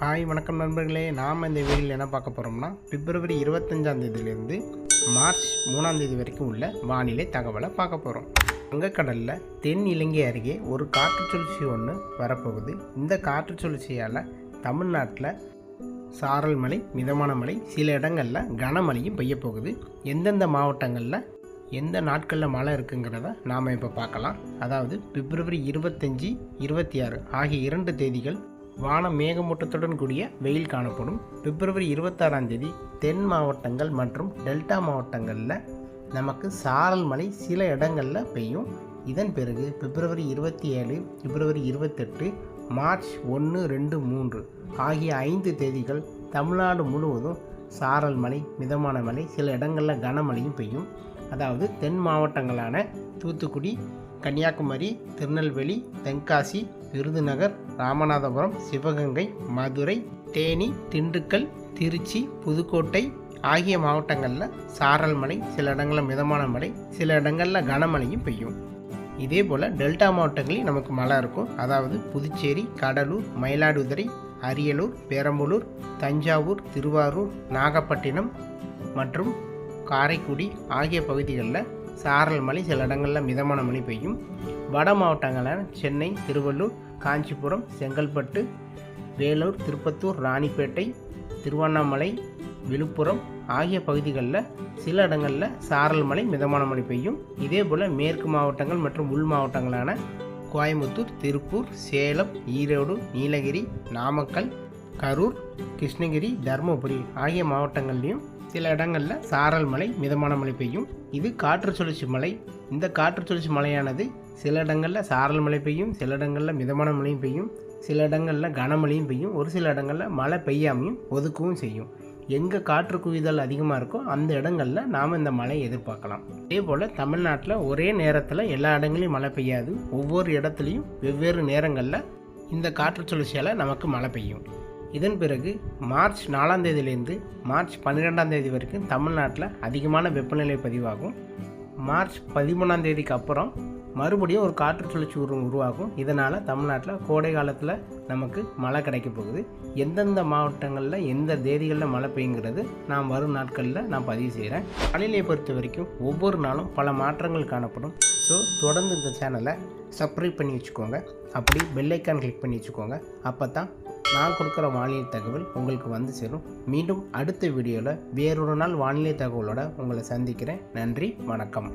Hi வணக்கம் நண்பர்களே. நாம் இந்த வீடியோவில் என்ன பார்க்க போகிறோம்னா பிப்ரவரி இருபத்தஞ்சாந்தேதியிலேருந்து மார்ச் மூணாம் தேதி வரைக்கும் உள்ள வானிலை தகவலை பார்க்க போகிறோம் வங்கக்கடலில் தென் இலங்கை அருகே ஒரு காற்று சுழற்சி ஒன்று வரப்போகுது. இந்த காற்று சுழற்சியால் தமிழ்நாட்டில் சாரல் மழை மிதமான மழை சில இடங்களில் கனமழையும் பெய்ய போகுது. எந்தெந்த மாவட்டங்களில் எந்த நாட்களில் மழை இருக்குங்கிறத நாம் இப்போ பார்க்கலாம். அதாவது பிப்ரவரி இருபத்தஞ்சி இருபத்தி ஆறு ஆகிய இரண்டு தேதிகள் வானம் மேகமூட்டத்துடன் கூடிய வெயில் காணப்படும். பிப்ரவரி இருபத்தாறாம் தேதி தென் மாவட்டங்கள் மற்றும் டெல்டா மாவட்டங்களில் நமக்கு சாரல் மழை சில இடங்களில் பெய்யும். இதன் பிறகு பிப்ரவரி இருபத்தி ஏழு பிப்ரவரி இருபத்தெட்டு மார்ச் ஒன்று ரெண்டு மூன்று ஆகிய ஐந்து தேதிகள் தமிழ்நாடு முழுவதும் சாரல் மழை மிதமான மழை சில இடங்களில் கனமழையும் பெய்யும். அதாவது தென் மாவட்டங்களான தூத்துக்குடி கன்னியாகுமரி திருநெல்வேலி தென்காசி விருதுநகர் ராமநாதபுரம் சிவகங்கை மதுரை தேனி திண்டுக்கல் திருச்சி புதுக்கோட்டை ஆகிய மாவட்டங்களில் சாரல் மழை சில இடங்களில் மிதமான மழை சில இடங்களில் கனமழையும் பெய்யும். இதே போல் டெல்டா மாவட்டங்களில் நமக்கு மழை இருக்கும். அதாவது புதுச்சேரி கடலூர் மயிலாடுதுறை அரியலூர் பெரம்பலூர் தஞ்சாவூர் திருவாரூர் நாகப்பட்டினம் மற்றும் காரைக்குடி ஆகிய பகுதிகளில் சாரல் மழை சில இடங்களில் மிதமான மழை பெய்யும். வட மாவட்டங்களான சென்னை திருவள்ளூர் காஞ்சிபுரம் செங்கல்பட்டு வேலூர் திருப்பத்தூர் ராணிப்பேட்டை திருவண்ணாமலை விழுப்புரம் ஆகிய பகுதிகளில் சில இடங்களில் சாரல் மழை மிதமான மழை பெய்யும். இதேபோல் மேற்கு மாவட்டங்கள் மற்றும் உள் மாவட்டங்களான கோயம்புத்தூர் திருப்பூர் சேலம் ஈரோடு நீலகிரி நாமக்கல் கரூர் கிருஷ்ணகிரி தருமபுரி ஆகிய மாவட்டங்கள்லையும் சில இடங்களில் சாரல் மழை மிதமான மழை பெய்யும். இது காற்று சுழற்சி மழை இந்த காற்று சுழற்சி மழையானது சில இடங்களில் சாரல் மழை பெய்யும் சில இடங்களில் மிதமான மழையும் பெய்யும் சில இடங்களில் கனமழையும் பெய்யும் ஒரு சில இடங்களில் மழை பெய்யாமையும் ஒதுக்கவும் செய்யும். எங்கே காற்று குவிதல் அதிகமாக இருக்கோ அந்த இடங்களில் நாம் இந்த மழையை எதிர்பார்க்கலாம். அதே போல் தமிழ்நாட்டில் ஒரே நேரத்தில் எல்லா இடங்களையும் மழை பெய்யாது. ஒவ்வொரு இடத்துலையும் வெவ்வேறு நேரங்களில் இந்த காற்று சுழற்சியால் நமக்கு மழை பெய்யும். இதன் பிறகு மார்ச் நாலாம் தேதியிலேருந்து மார்ச் பன்னிரெண்டாம் தேதி வரைக்கும் தமிழ்நாட்டில் அதிகமான வெப்பநிலை பதிவாகும். மார்ச் பதிமூணாம் தேதிக்கு அப்புறம் மறுபடியும் ஒரு காற்று சுழற்சி உரு உருவாகும். இதனால் தமிழ்நாட்டில் கோடை காலத்தில் நமக்கு மழை கிடைக்க போகுது. எந்தெந்த மாவட்டங்களில் எந்த தேதிகளில் மழை பெய்யுங்கிறது நான் வரும் நாட்களில் நான் பதிவு செய்கிறேன் வானிலையை பொறுத்த வரைக்கும் ஒவ்வொரு நாளும் பல மாற்றங்கள் காணப்படும். ஸோ தொடர்ந்து இந்த சேனலை சப்ஸ்கிரைப் பண்ணி வச்சுக்கோங்க. அப்படி பெல்லைக்கான் கிளிக் பண்ணி வச்சுக்கோங்க. அப்போ தான் நான் கொடுக்குற வானிலை தகவல் உங்களுக்கு வந்து சேரும். மீண்டும் அடுத்த வீடியோவில் வேறொரு நாள் வானிலை தகவலோட உங்களை சந்திக்கிறேன். நன்றி வணக்கம்.